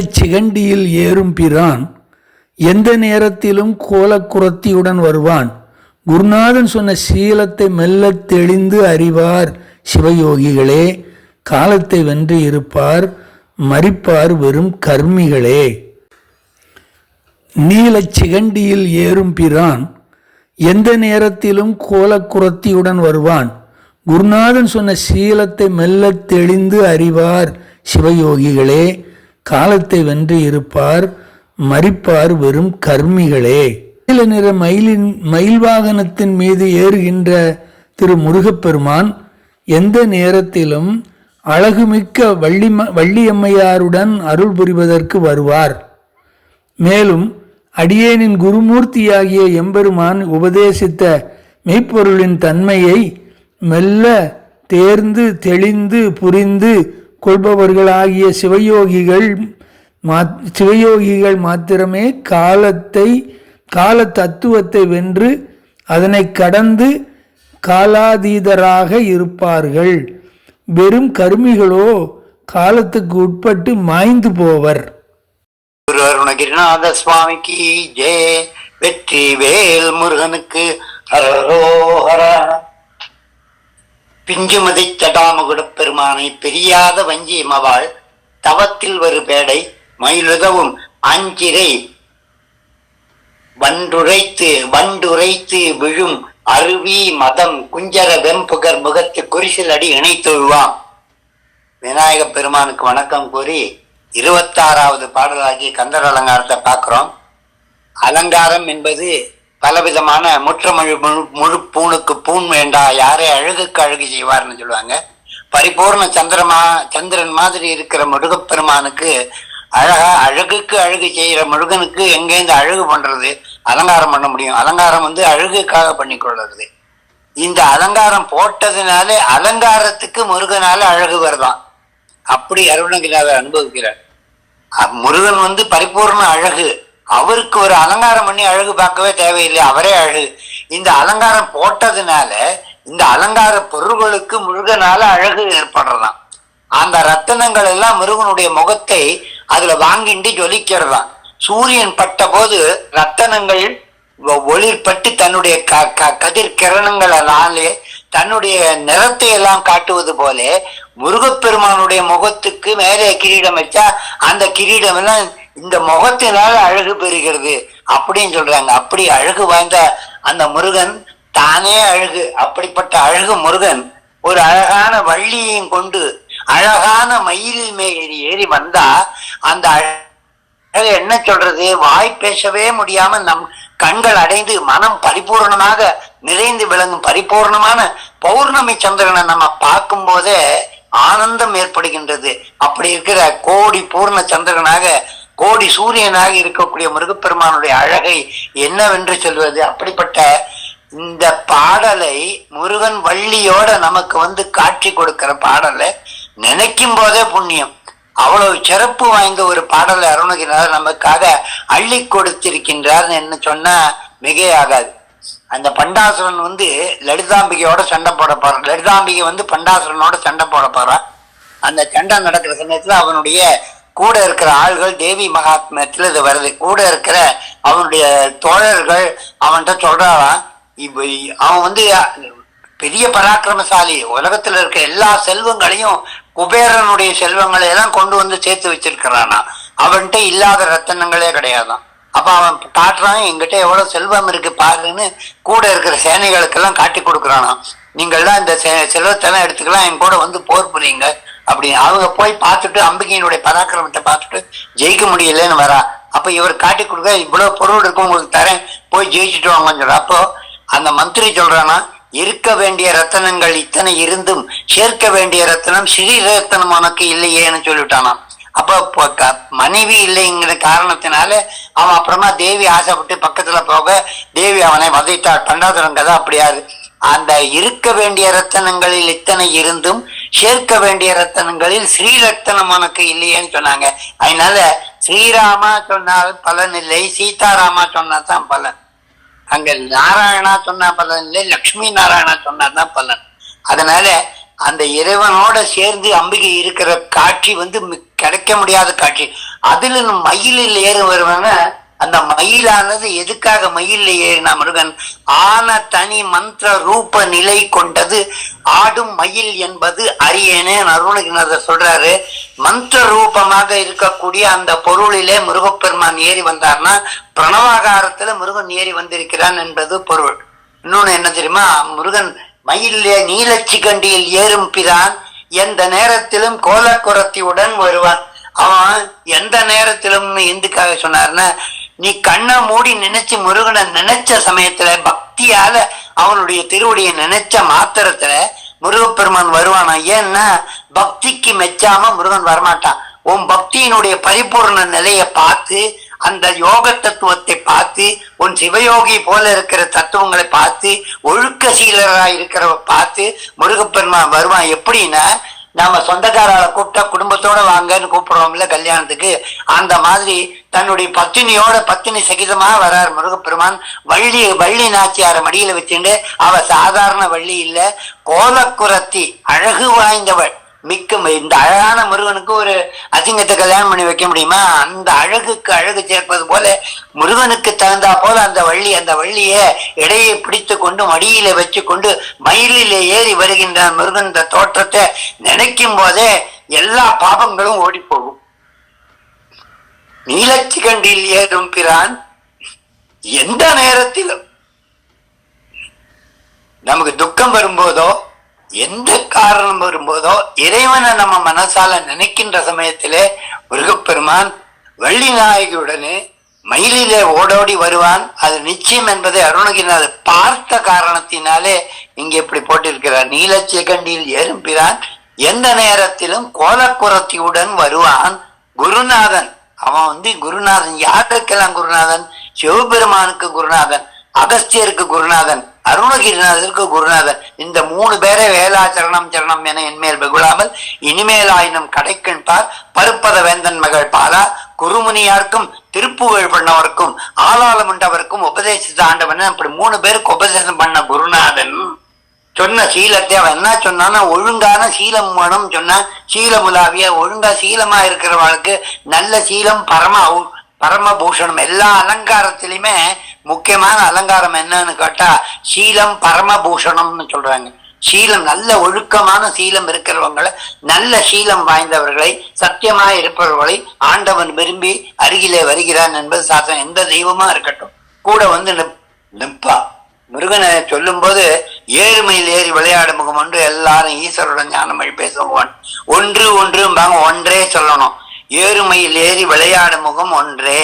சிகண்டியில் ஏறும் பிரான் எந்த நேரத்திலும் கோலக்குரத்தியுடன் வருவான். குருநாதன் சொன்ன சீலத்தை மெல்ல தெளிந்து அறிவார் சிவயோகிகளே காலத்தை வென்று இருப்பார் மறிப்பார் வெறும் கர்மிகளே. நீலச் சிகண்டியில் ஏறும் பிரான் எந்த நேரத்திலும் கோலக்குரத்தியுடன் வருவான். குருநாதன் சொன்ன சீலத்தை மெல்ல தெளிந்து அறிவார் சிவயோகிகளே காலத்தை வென்று இருப்பார் மறிப்பார் வெறும் கர்மிகளே. நீல நிற மயிலின் மயில் வாகனத்தின் மீது ஏறுகின்ற திரு முருகப்பெருமான் எந்த நேரத்திலும் அழகுமிக்க வள்ளி வள்ளியம்மையாருடன் அருள் புரிவதற்கு வருவார். மேலும் அடியேனின் குருமூர்த்தியாகிய எம்பெருமான் உபதேசித்த மெய்ப்பொருளின் தன்மையை மெல்ல தேர்ந்து தெளிந்து புரிந்து கொள்பவர்களாகிய சிவயோகிகள் மாத் சிவயோகிகள் மாத்திரமே காலத்தை கால தத்துவத்தை வென்று அதனை கடந்து காலாதீதராக இருப்பார்கள். வெறும் கருமிகளோ காலத்துக்கு உட்பட்டு மாய்ந்து போவர். அருணகிரிநாத சுவாமிக்கு ஜெய வெற்றி வேல் முருகனுக்கு ஹரோஹரா பிஞ்சுமதி தடாமுகுடப் பெருமானை பிரியாத வஞ்சி மவாள் தவத்தில் ஒரு பேடை மயிலுதவும் அஞ்சிரை வண்டுரைத்து வண்டுரைத்து விழும் அருவி மதம் குஞ்சர வெம்புகர் முகத்து குறிசில் அடி இணைத்தொழுவாம். விநாயக பெருமானுக்கு வணக்கம் கூறி இருபத்தாறாவது பாடலாகிய கந்தர் அலங்காரத்தை பார்க்குறோம். அலங்காரம் என்பது பலவிதமான முற்றமொழி முழு முழு பூணுக்கு பூண் வேண்டா யாரே அழகுக்கு அழகு செய்வார்னு சொல்லுவாங்க. பரிபூர்ண சந்திரமா சந்திரன் மாதிரி இருக்கிற முருகப்பெருமானுக்கு அழகா அழகுக்கு அழகு செய்யற முருகனுக்கு எங்கேருந்து அழகு பண்றது அலங்காரம் பண்ண முடியும். அலங்காரம் வந்து அழகுக்காக பண்ணி கொள்றது. இந்த அலங்காரம் போட்டதுனாலே அலங்காரத்துக்கு முருகனால அழகு வருதான். அப்படி அருணகிரிநாதர் அனுபவிக்கிறார். முருகன் வந்து பரிபூர்ண அழகு. அவருக்கு ஒரு அலங்காரம் பண்ணி அழகு பார்க்கவே தேவையில்லை. அவரே அழகு. இந்த அலங்காரம் போட்டதுனால இந்த அலங்கார பொருள்களுக்கு முருகனால அழகு ஏற்படுறதாம். அந்த ரத்தனங்கள் எல்லாம் முருகனுடைய முகத்தை அதுல வாங்கிண்டு ஜொலிக்கிறதாம். சூரியன் பட்ட போது ரத்தனங்கள் ஒளிர்பட்டு தன்னுடைய க க கதிர் கிரணங்களாலே தன்னுடைய நிறத்தை எல்லாம் காட்டுவது போல முருகப்பெருமானுடைய முகத்துக்கு மேலே கிரீடம் வச்சா அந்த கிரீடம் எல்லாம் இந்த முகத்தினால் அழகு பெறுகிறது அப்படின்னு சொல்றாங்க. அப்படி அழகு வாய்ந்த அந்த முருகன் தானே அழகு. அப்படிப்பட்ட அழகு முருகன் ஒரு அழகான வள்ளியையும் கொண்டு அழகான மயிலில் மேல் ஏறி வந்தா அந்த அழகு என்ன சொல்றது? வாய் பேசவே முடியாம நம் கண்கள் அடைந்து மனம் பரிபூர்ணமாக நிறைந்து விளங்கும் பரிபூர்ணமான பௌர்ணமி சந்திரனை நம்ம பார்க்கும் போதே ஆனந்தம் ஏற்படுகின்றது. அப்படி இருக்கிற கோடி பூர்ண சந்திரனாக கோடி சூரியனாக இருக்கக்கூடிய முருகப்பெருமானுடைய அழகை என்னவென்று சொல்வது? அப்படிப்பட்ட இந்த பாடலை முருகன் வள்ளியோட நமக்கு வந்து காட்சி கொடுக்கிற பாடலை நினைக்கும் போதே புண்ணியம். அவ்வளவு சிறப்பு வாய்ந்த ஒரு பாடலை அருணகிரிநாதர் நமக்காக அள்ளி கொடுத்திருக்கின்றார்னு என்ன சொன்னா மிகையாகாது அந்த பண்டாசுரன் வந்து லலிதாம்பிகையோட சண்டை போட போறான். லலிதாம்பிகை வந்து பண்டாசுரனோட சண்டை போட போறான். அந்த சண்டை நடக்கிற சமயத்துல அவனுடைய கூட இருக்கிற ஆள்கள் தேவி மகாத்மத்தில் இது வருது. கூட இருக்கிற அவனுடைய தோழர்கள் அவன்கிட்ட சொல்றாராம் இப்ப அவன் வந்து பெரிய பராக்கிரமசாலி. உலகத்துல இருக்க எல்லா செல்வங்களையும் குபேரனுடைய செல்வங்களை எல்லாம் கொண்டு வந்து சேர்த்து வச்சிருக்கிறானா. அவன்கிட்ட இல்லாத ரத்தனங்களே கிடையாதான் அப்ப அவன் காட்டுறான் என்கிட்ட எவ்வளவு செல்வம் இருக்கு பாருன்னு கூட இருக்கிற சேனைகளுக்கெல்லாம் காட்டி கொடுக்குறானா நீங்கள்லாம் இந்த செ- செல்வத்தெல்லாம் எடுத்துக்கலாம் என் கூட வந்து போர் புரியுங்க. அப்படி அவங்க போய் பார்த்துட்டு அம்பிகையினுடைய பராக்கிரமத்தை பார்த்துட்டு ஜெயிக்க முடியலன்னு வரா. அப்ப இவர் காட்டி கொடுக்க இவ்வளவு பொருள் இருக்கு உங்களுக்கு தரேன். போய் ஜெயிச்சுட்டு வாங்கன்னு சொல்ற. அப்போ அந்த மந்திரி சொல்றானா இருக்க வேண்டிய ரத்தனங்கள் இத்தனை இருந்தும் சேர்க்க வேண்டிய ரத்தனம் ஸ்ரீ ரத்தனம் உனக்கு இல்லையேன்னு சொல்லிவிட்டானாம் அப்ப க- மனைவி இல்லைங்கிற காரணத்தினால அவன் அப்புறமா தேவி ஆசைப்பட்டு பக்கத்துல போக தேவி அவனை வதைத்தாள் பண்டாசுரம் கதை அப்படியாது. அந்த இருக்க வேண்டிய ரத்தனங்களில் இத்தனை இருந்தும் சேர்க்க வேண்டிய ரத்தனங்களில் ஸ்ரீரத்தனம் உனக்கு இல்லையேன்னு சொன்னாங்க. அதனால ஸ்ரீராமா சொன்னால் பலன் இல்லை சீதாராமா சொன்னா தான் பலன். அங்க நாராயணா சொன்னா பலன் இல்லை லக்ஷ்மி நாராயணா சொன்னா தான் பலன். அதனால அந்த இறைவனோட சேர்ந்து அம்பிகை இருக்கிற காட்சி வந்து கிடைக்க முடியாத காட்சி. அதில் மயிலில் ஏறி வருவன அந்த மயிலானது எதுக்காக மயில ஏறினா முருகன்? ஆன தனி மந்திர ரூப நிலை கொண்டது ஆடும் மயில் என்பது அரியனே அருணகிரிநாதர் சொல்றாரு. மந்திர ரூபமாக இருக்கக்கூடிய அந்த பொருளிலே முருகப்பெருமான் ஏறி வந்தார்னா பிரணவாகாரத்துல முருகன் ஏறி வந்திருக்கிறான் என்பது பொருள். இன்னொன்னு என்ன தெரியுமா? முருகன் மயிலே நீலச்சிகண்டியில் ஏறும் பிரான் எந்த நேரத்திலும் கோலக்குரத்தியுடன் வருவான். அவன் எந்த நேரத்திலும் எதுக்காக சொன்னார்னா நீ கண்ணை மூடி நினைச்சு முருகனை நினைச்ச சமயத்துல பக்தியால அவனுடைய திருவடியை நினைச்ச மாத்திரத்துல முருகப்பெருமான் வருவானா? ஏன்னா பக்திக்கு மெச்சாம முருகன் வரமாட்டான். உன் பக்தியினுடைய பரிபூர்ண நிலையை பார்த்து அந்த யோக தத்துவத்தை பார்த்து உன் சிவயோகி போல இருக்கிற தத்துவங்களை பார்த்து ஒழுக்க சீலராக இருக்கிறவ பார்த்து முருகப்பெருமான் வருவான். எப்படின்னா நம்ம சொந்தக்காரால கூப்பிட்டா குடும்பத்தோட வாங்கன்னு கூப்பிடுறோம்ல கல்யாணத்துக்கு. அந்த மாதிரி தன்னுடைய பத்தினியோட பத்தினி சகிதமா வரார் முருகப்பெருமான். வள்ளி வள்ளி நாச்சியார மடியில வச்சுட்டு அவ சாதாரண வள்ளி இல்ல கோலக்குரத்தி அழகு வாய்ந்தவள். மிக்க இந்த அழகான முருகனுக்கு ஒரு அசிங்கத்தை கல்யாணம் பண்ணி வைக்க முடியுமா? அந்த அழகுக்கு அழகு சேர்ப்பது போல முருகனுக்கு தகுந்தா போல அந்த வள்ளி அந்த வள்ளிய இடையை பிடித்து கொண்டு மடியில வச்சு கொண்டு மயிலிலே ஏறி வருகின்றான் முருகன். இந்த தோற்றத்தை நினைக்கும் போதே எல்லா பாபங்களும் ஓடி போகும் நீலச்சிகண்டில் ஏறும் பிரான்? எந்த நேரத்திலும். நமக்கு துக்கம் வரும்போதோ எந்த காரணம் வரும்போதோ இறைவனை நம்ம மனசால நினைக்கின்ற சமயத்திலே முருகப்பெருமான் வள்ளி நாயகியுடனே மயிலிலே ஓடோடி வருவான். அது நிச்சயம் என்பதை அருணகிரிநாதர் பார்த்த காரணத்தினாலே இங்கே இப்படி போட்டிருக்கிறார். நீலச்சிகண்டியில் ஏறும்பிறான் எந்த நேரத்திலும் கோலக்குரத்தியுடன் வருவான். குருநாதன் அவன் வந்து குருநாதன். யாருக்கெல்லாம் குருநாதன்? சிவபெருமானுக்கு குருநாதன் அகஸ்தியருக்கு குருநாதன். அருணகிரிநாதருக்கு குருநாதன். இந்த மூணு பேரை வேளா சரணம் சரணம் என என்மேல் வெகுழாமல் இனிமேலாயினும் ஆயினும் பருப்பத வேந்தன் மகள் பாலா. குருமுனியாருக்கும் திருப்புகழ் பண்ணவருக்கும் ஆளாளமுண்டவருக்கும் உபதேசித்த ஆண்டவன் அப்படி மூணு பேருக்கு உபதேசம் பண்ண குருநாதன். சொன்ன சீலத்தை அவன் என்ன சொன்னான்னா ஒழுங்கான சீலம் வேணும் சொன்னா சீலமுலாவிய ஒழுங்கா சீலமா இருக்கிறவளுக்கு நல்ல சீலம் பரம பரமபூஷணம் எல்லா அலங்காரத்திலையுமே முக்கியமான அலங்காரம் என்னன்னு கேட்டா சீலம் பரமபூஷணம்னு சொல்றாங்க. சீலம் நல்ல ஒழுக்கமான சீலம் இருக்கிறவங்களை நல்ல சீலம் வாய்ந்தவர்களை சத்தியமாய் இருப்பவர்களை ஆண்டவன் விரும்பி அருகிலே வருகிறான் என்பது சாஸ்திரம். எந்த தெய்வமா இருக்கட்டும். கூட வந்து நிற்பா. முருகனை சொல்லும்போது ஏழுமையில் ஏறி விளையாடும் முகம் ஒன்று எல்லாரும் ஈஸ்வரோட ஞானமொழி பேசுவோம் ஒன்று ஒன்றும்பாங்க ஒன்றே சொல்லணும். ஏறுமையில் ஏறி விளையாடும் முகம் ஒன்றே.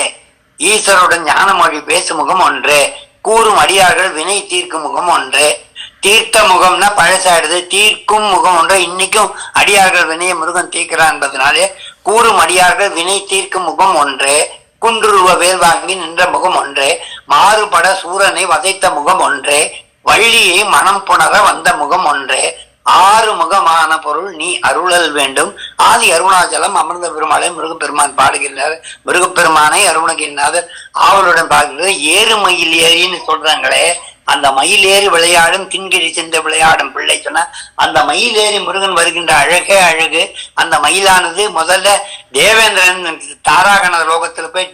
ஈஸ்வரோட ஞானமொழி பேசும் முகம் ஒன்று. கூறும் அடியார்கள் வினை தீர்க்கும் முகம் ஒன்று. தீர்த்த முகம்னா பழசாயிடுது. தீர்க்கும் முகம் ஒன்று. இன்னைக்கும் அடியார்கள் வினையை முருகன் தீர்க்கிறான் என்பதனாலே கூறும் அடியார்கள் வினை தீர்க்கும் முகம் ஒன்று. குன்றுருவ வேல் வாங்கி நின்ற முகம் ஒன்று. மாறுபட சூரனை வதைத்த முகம் ஒன்று. வள்ளியை மனம் புணர வந்த முகம் ஒன்று. ஆறு முகமான பொருள் நீ அருளல் வேண்டும். ஆதி அருணாச்சலம் அமிர்த பெருமாளை முருகப்பெருமான் பாடுகின்றார். முருகப்பெருமானை அருணகிரிநாதர் ஆவலுடன் பாடுகிறது ஏறு மயில் ஏறின்னு சொல்றாங்களே அந்த மயில் ஏறி விளையாடும் திண்கிரி சென்று விளையாடும் பிள்ளை சொன்னா அந்த மயில் ஏறி முருகன் வருகின்ற அழகே அழகு. அந்த மயிலானது முதல்ல தேவேந்திரன் தாராகண லோகத்துல போய்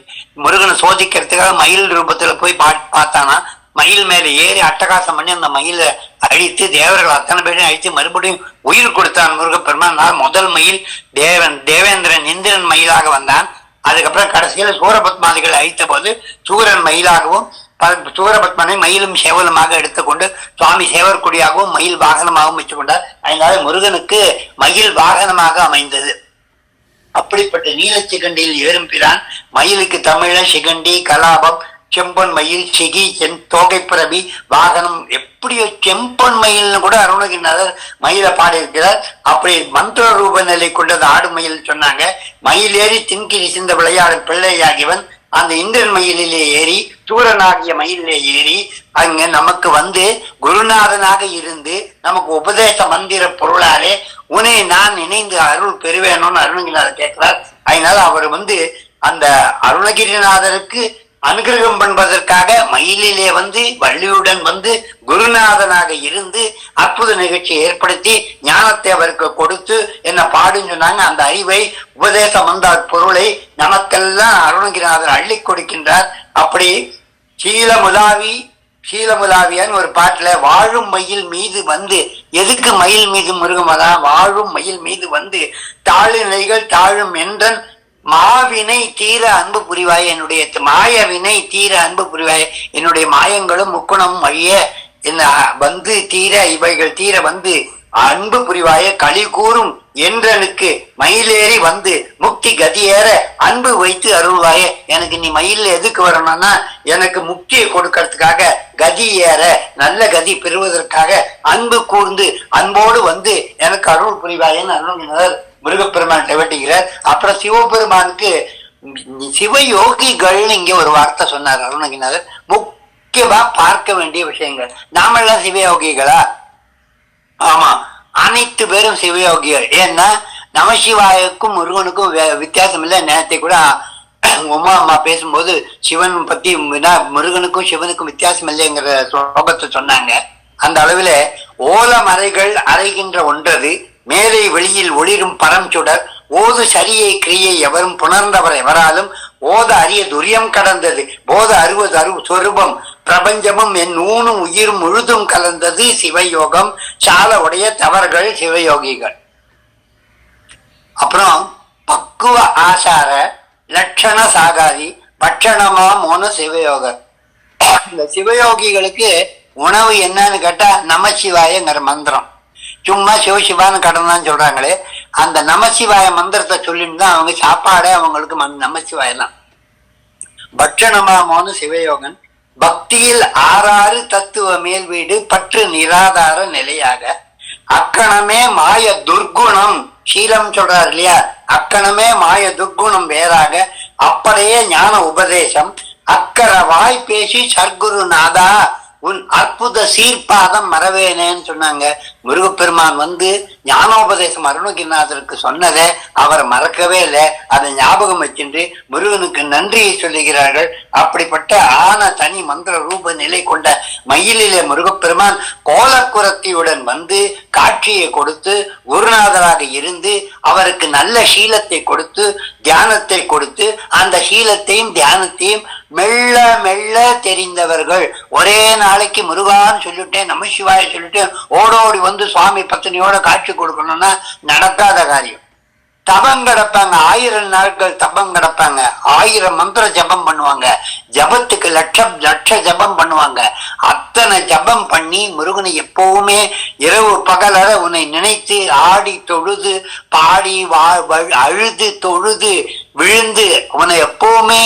முருகனை சோதிக்கிறதுக்காக மயில் ரூபத்துல போய் பா பார்த்தானா மயில் மேல ஏறி அட்டகாசம் பண்ணி அந்த மயிலை அழித்து தேவர்கள் அத்தனை பேரையும் அழித்து மறுபடியும் உயிர் கொடுத்தான் முருகப்பெருமான் நான் முதல் மயில் தேவன் தேவேந்திரன் இந்திரன் மயிலாக வந்தான். அதுக்கப்புறம் கடைசியில சூரபத்மாதிகள் அழித்த போது சூரன் மயிலாகவும் சூரபத்மனை மயிலும் சேவலுமாக எடுத்துக்கொண்டு சுவாமி சேவற்குடியாகவும் மயில் வாகனமாகவும் வச்சுக்கொண்டார் அதனால முருகனுக்கு மயில் வாகனமாக அமைந்தது. அப்படிப்பட்ட நீலச்சிகண்டியில் ஏறும் பிரான் மயிலுக்கு தமிழ சிகண்டி கலாபம் செம்பொன் மயில் சிகி என் தோகை பிறவி வாகனம் எப்படியோ செம்பொன் மயில்னு கூட அருணகிரிநாதர் மயிலை பாடியிருக்கிறார். அப்படி மந்திர ரூப நிலை கொண்டது ஆடு மயில் சொன்னாங்க. மயில் ஏறி தின்கிரி சிந்த விளையாடும் பிள்ளையாகியவன் அந்த இந்திரன் மயிலிலே ஏறி சூரனாகிய மயிலே ஏறி அங்க நமக்கு வந்து குருநாதனாக இருந்து நமக்கு உபதேச மந்திர பொருளாலே உன்னை நான் இணைந்து அருள் பெறுவேணும்னு அருணகிரிநாதர் கேட்கிறார். அதனால அவர் வந்து அந்த அருணகிரிநாதருக்கு அனுகிரகம் பண்பதற்காக மயிலிலே வந்து வள்ளியுடன் வந்து குருநாதனாக இருந்து அற்புத நிகழ்ச்சியை ஏற்படுத்தி ஞானத்தை அவருக்கு கொடுத்து என்ன பாடுன்னு சொன்னாங்க. அந்த அறிவை உபதேசம் வந்த பொருளை நமக்கெல்லாம் அருணகிரிநாதர் அள்ளி கொடுக்கின்றார். அப்படி சீலமுலாவி சீலமுலாவியான்னு ஒரு பாட்டுல வாழும் மயில் மீது வந்து. எதுக்கு மயில் மீது முருகமதான் வாழும் மயில் மீது வந்து தாழ்நிலைகள் தாழும் என்றன் மாவினை தீர அன்பு புரிவாய். என்னுடைய மாயவினை தீர அன்பு புரிவாய். என்னுடைய மாயங்களும் முக்குணமும் அழிய என்ன வந்து தீர இவைகள் தீர வந்து அன்பு புரிவாய. களி கூறும் என்றனுக்கு மயிலேறி வந்து முக்தி கதியேற அன்பு வைத்து அருள்வாய. எனக்கு நீ மயில எதுக்கு வரணும்னா எனக்கு முக்தியை கொடுக்கறதுக்காக கதி ஏற நல்ல கதி பெறுவதற்காக அன்பு கூர்ந்து அன்போடு வந்து எனக்கு அருள் புரிவாயன்னு அருள்கிறார். முருகப்பெருமான் வேட்டுகிறார் அப்புறம் சிவபெருமானுக்கு சிவயோகிகள் இங்க ஒரு வார்த்தை சொன்னார் அருணகிரிநாதர். முக்கியமா பார்க்க வேண்டிய விஷயங்கள். நாமெல்லாம் சிவயோகிகளா? ஆமா. அனைத்து பேரும் சிவயோகிகள். ஏன்னா நமசிவாயக்கும் முருகனுக்கும் வித்தியாசம் இல்லை. நேரத்தை கூட உமா அம்மா பேசும்போது சிவன் பத்தி முருகனுக்கும் சிவனுக்கும் வித்தியாசம் இல்லைங்கிற ஸ்லோகத்தை சொன்னாங்க. அந்த அளவில் ஓலமறைகள் அறைகின்ற ஒன்றது மேலை வெளியில் ஒளிரும் பரம் சுடர் ஓது சரியை கிரியை எவரும் புணர்ந்தவர் எவராலும் ஓத அரிய துரியம் கடந்தது போத அறுவது அரு சொரூபம் பிரபஞ்சமும் என் ஊனும் உயிரும் முழுதும் கலந்தது சிவயோகம் சால உடைய தவறுகள் சிவயோகிகள். அப்புறம் பக்குவ ஆசார லட்சண சாகாதி பட்சணமா மோன சிவயோகர். இந்த சிவயோகிகளுக்கு உணவு என்னன்னு கேட்டா நமசிவாயங்கிற மந்திரம். சும்மா சிவசிவான்னு கடன் சொல்றாங்களே அந்த நமசிவாய மந்திரத்தை சொல்லிட்டு தான் அவங்க சாப்பாடே அவங்களுக்கு மந்- நமசிவாயம் தான் பட்சணமாமோன்னு சிவயோகன் பக்தியில் ஆறாறு தத்துவ மேல் வீடு பற்று நிராதார நிலையாக அக்கணமே மாய துர்க்குணம் சீலம் சொல்றாரு இல்லையா? அக்கணமே மாய துர்க்குணம் வேறாக அப்படியே ஞான உபதேசம் அக்கற வாய் பேசி சர்க்குருநாதா உன் அற்புத சீர்பாதம் மறவேனேன்னு சொன்னாங்க. முருகப்பெருமான் வந்து ஞானோபதேசம் அருணகிரிநாதருக்கு சொன்னதை அவர் மறக்கவே இல்லை. அதை ஞாபகம் வச்சுட்டு முருகனுக்கு நன்றியை சொல்லுகிறார்கள். அப்படிப்பட்ட ஆன தனி மந்திர ரூப நிலை கொண்ட மயிலிலே முருகப்பெருமான் கோலக்குரத்தியுடன் வந்து காட்சியை கொடுத்து குருநாதராக இருந்து அவருக்கு நல்ல சீலத்தை கொடுத்து தியானத்தை கொடுத்து அந்த சீலத்தையும் தியானத்தையும் மெல்ல மெல்ல தெரிந்தவர்கள். ஒரே நாளைக்கு முருகான்னு சொல்லிட்டேன் நமசிவாய சொல்லிட்டேன் ஓடோடி வந்து சுவாமி பத்தினியோட காட்சி கொடுக்கணும்னா நடக்காத காரியம். தபம் கிடப்பாங்க. ஆயிரம் நாட்கள் தபம் கிடப்பாங்க. ஆயிரம் மந்திர ஜபம் பண்ணுவாங்க. ஜபத்துக்கு லட்சம் லட்ச ஜபம் பண்ணுவாங்க. அத்தனை ஜபம் பண்ணி முருகனை எப்பவுமே இரவு பகலற உன்னை நினைத்து ஆடி தொழுது பாடி வா வ- அழுது தொழுது விழுந்து உன்னை எப்பவுமே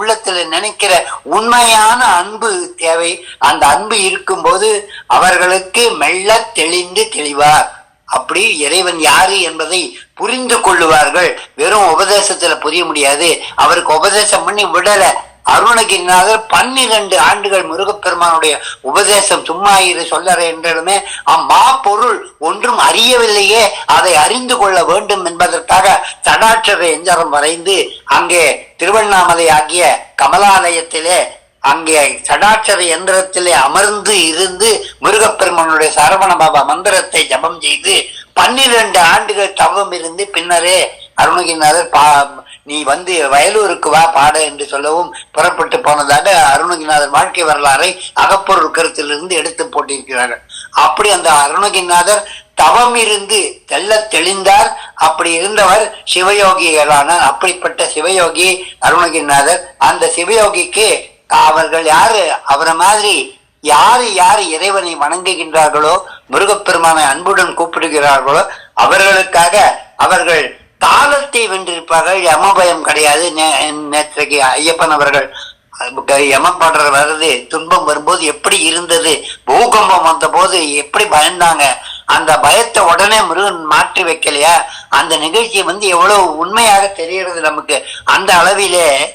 உள்ளத்துல நினைக்கிற உண்மையான அன்பு தேவை. அந்த அன்பு இருக்கும்போது அவர்களுக்கு மெல்ல தெளிந்து தெளிவார். அப்படி இறைவன் யாரு என்பதை புரிந்து கொள்ளுவார்கள். வெறும் உபதேசத்துல புரிய முடியாது. அவருக்கு உபதேசம் பண்ணி விடல. அருணகிரிநாதர் பன்னிரண்டு ஆண்டுகள் முருகப்பெருமானுடைய உபதேசம் சும்மா இரு சொல்லற என்றாலுமே அம்மா பொருள் ஒன்றும் அறியவில்லையே. அதை அறிந்து கொள்ள வேண்டும் என்பதற்காக தடாட்சர எஞ்சரம் வரைந்து அங்கே திருவண்ணாமலை ஆகிய கமலாலயத்திலே அங்கே சடாட்சர எந்திரத்திலே அமர்ந்து இருந்து முருகப்பெருமானுடைய சரவண பாபா மந்திரத்தை ஜபம் செய்து பன்னிரண்டு ஆண்டுகள் தவம் இருந்து பின்னரே அருணகிரிநாதர் பா நீ வந்து வயலூருக்கு வா பாட என்று சொல்லவும் புறப்பட்டு போனதாக அருணகிரிநாதர் வாழ்க்கை வரலாறை அகப்பொருள் கருத்திலிருந்து எடுத்து போட்டிருக்கிறார்கள். அப்படி அந்த அருணகிரிநாதர் தவம் இருந்து தெல்ல தெளிந்தார். அப்படி இருந்தவர் சிவயோகிகளான அப்படிப்பட்ட சிவயோகி அருணகிரிநாதர். அந்த சிவயோகிக்கு அவர்கள் யாரு? அவரை மாதிரி யாரு யாரு இறைவனை வணங்குகின்றார்களோ முருகப்பெருமானை அன்புடன் கூப்பிடுகிறார்களோ அவர்களுக்காக அவர்கள் காலத்தை வென்றிருப்பார்கள். யமபயம் கிடையாது. நே- நேற்றைக்கு ஐயப்பன் அவர்கள் யமப்படுற வருது துன்பம் வரும்போது எப்படி இருந்தது பூகம்பம் வந்த போது எப்படி பயந்தாங்க அந்த பயத்தை உடனே முருகன் மாற்றி வைக்கலையா? அந்த நிகழ்ச்சி வந்து எவ்வளவு உண்மையாக தெரிகிறது நமக்கு. அந்த அளவிலே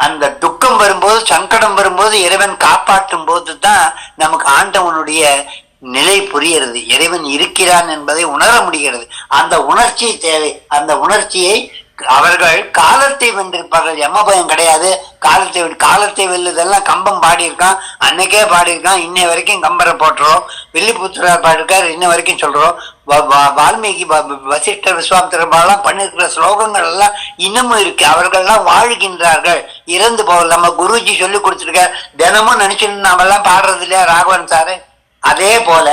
அந்த துக்கம் வரும்போது சங்கடம் வரும்போது இறைவன் காப்பாற்றும் போது தான் நமக்கு ஆண்டவனுடைய நிலை புரிகிறது. இறைவன் இருக்கிறான் என்பதை உணர முடிகிறது. அந்த உணர்ச்சி தேவை. அந்த உணர்ச்சியை அவர்கள் காலத்தை வென்றிருப்பார்கள். எம்ம பயம் கிடையாது. காலத்தை வெ- காலத்தை வெல்லுதெல்லாம் கம்பம் பாடியிருக்கான். அன்னைக்கே பாடியிருக்கான். இன்னை வரைக்கும் கம்பரை போட்டுறோம். வில்லிபுத்திரா பாடியிருக்காரு. இன்ன வரைக்கும் சொல்றோம். வால்மீகி வ- வசிஷ்டர் விஸ்வாமித்திரம்பாலாம் பண்ணிருக்கிற ஸ்லோகங்கள் எல்லாம் இன்னமும் இருக்கு. அவர்கள்லாம் வாழ்கின்றார்கள். இறந்து போகல. நம்ம குருஜி சொல்லி கொடுத்துருக்கார் தினமும் நினைச்சுட்டு நாமெல்லாம் பாடுறது இல்லையா ராகவன் சாரு? அதே போல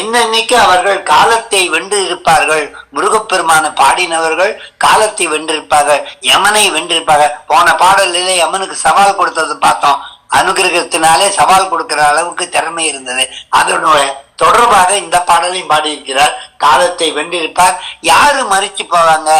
என்னன்னைக்கு அவர்கள் காலத்தை வென்று இருப்பார்கள் முருகப்பெருமான பாடினவர்கள் காலத்தை வென்றிருப்பார்கள். யமனை வென்றிருப்பார்கள். போன பாடலிலே யமனுக்கு சவால் கொடுத்தது பார்த்தோம். அனுகிரகத்தினாலே சவால் கொடுக்கிற அளவுக்கு திறமை இருந்தது. அதனுடைய தொடர்பாக இந்த பாடலையும் பாடியிருக்கிறார். காலத்தை வென்றிருப்பார். யாரு மறிச்சு போவாங்க?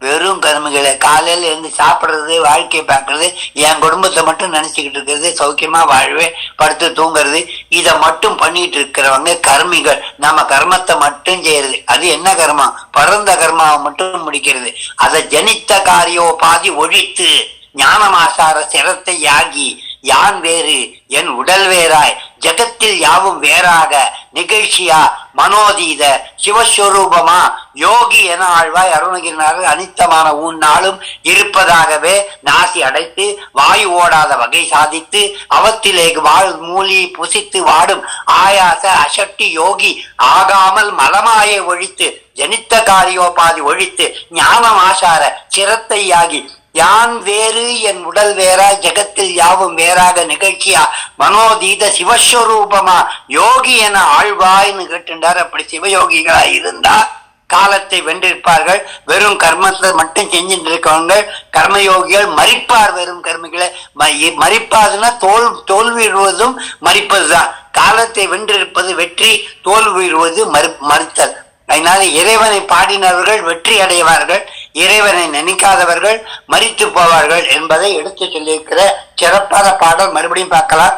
வெறும் கருமைகளை காலையில இருந்து சாப்பிடுறது வாழ்க்கையை பார்க்கறது என் குடும்பத்தை மட்டும் நினைச்சுக்கிட்டு இருக்கிறது சௌக்கியமா வாழ்வேன் படுத்து தூங்குறது இதை மட்டும் பண்ணிட்டு இருக்கிறவங்க கர்மிகள். நம்ம கர்மத்தை மட்டும் செய்யறது. அது என்ன கர்மம் பரந்த கர்மாவை மட்டும் முடிக்கிறது. அதை ஜனித்த காரியோபாதி ஒழித்து ஞானமாசார சிரத்தை யாகி யான் வேறு? என் உடல் வேறாய். ஜகத்தில் யாவும் வேறாக. நிகழ்ச்சியா? மனோதீத. சிவஸ்வரூபமா? யோகி என ஆழ்வாய் அருணகிரினார் அனித்தமான உன் நாளும் இருப்பதாகவே நாசி அடைத்து வாயு ஓடாத வகை சாதித்து அவத்திலே வாழ் மூலி புசித்து வாடும் ஆயாச அசட்டி யோகி ஆகாமல் மலமாயை ஒழித்து ஜனித்த காரியோபாதி ஒழித்து ஞானம் ஆசார சிரத்தையாகி யான் வேறு? என் உடல் வேறா? ஜெகத்தில் யாவும் வேறாக நிகழ்ச்சியா? மனோதீத சிவஸ்வரூபமா? யோகி என ஆழ்வாய்னு கேட்டுண்டார் அப்படி சிவயோகிகளா இருந்தா காலத்தை வென்றிருப்பார்கள். வெறும் கர்மத்தை மட்டும் செஞ்சுட்டு இருக்கவங்க கர்மயோகிகள் மறிப்பார் வெறும் கர்மிகளை ம- மறிப்பாதுன்னா தோல் தோல்விடுவதும் மறிப்பதுதான். காலத்தை வென்றிருப்பது வெற்றி தோல்விடுவது மறு மறுத்தல். அதனால இறைவனை பாடினவர்கள் வெற்றி அடைவார்கள். இறைவனை நினைக்காதவர்கள் மறித்து போவார்கள் என்பதை எடுத்து சொல்லியிருக்கிற சிறப்பான பாடல் மறுபடியும் பார்க்கலாம்.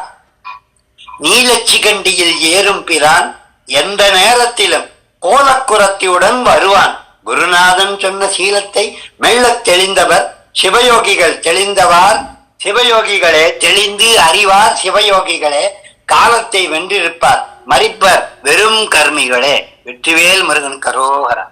நீலச்சிகண்டியில் ஏறும் பிரான் எந்த நேரத்திலும் கோலக்குரத்தியுடன் வருவான். குருநாதன் சொன்ன சீலத்தை மெல்ல தெளிந்தவர் சிவயோகிகள் தெளிந்தவார். சிவயோகிகளே தெளிந்து அறிவார் சிவயோகிகளே காலத்தை வென்றிருப்பார். மறிப்பர் வெறும் கர்மிகளே வெற்றிவேல் முருகன் கரோகரா.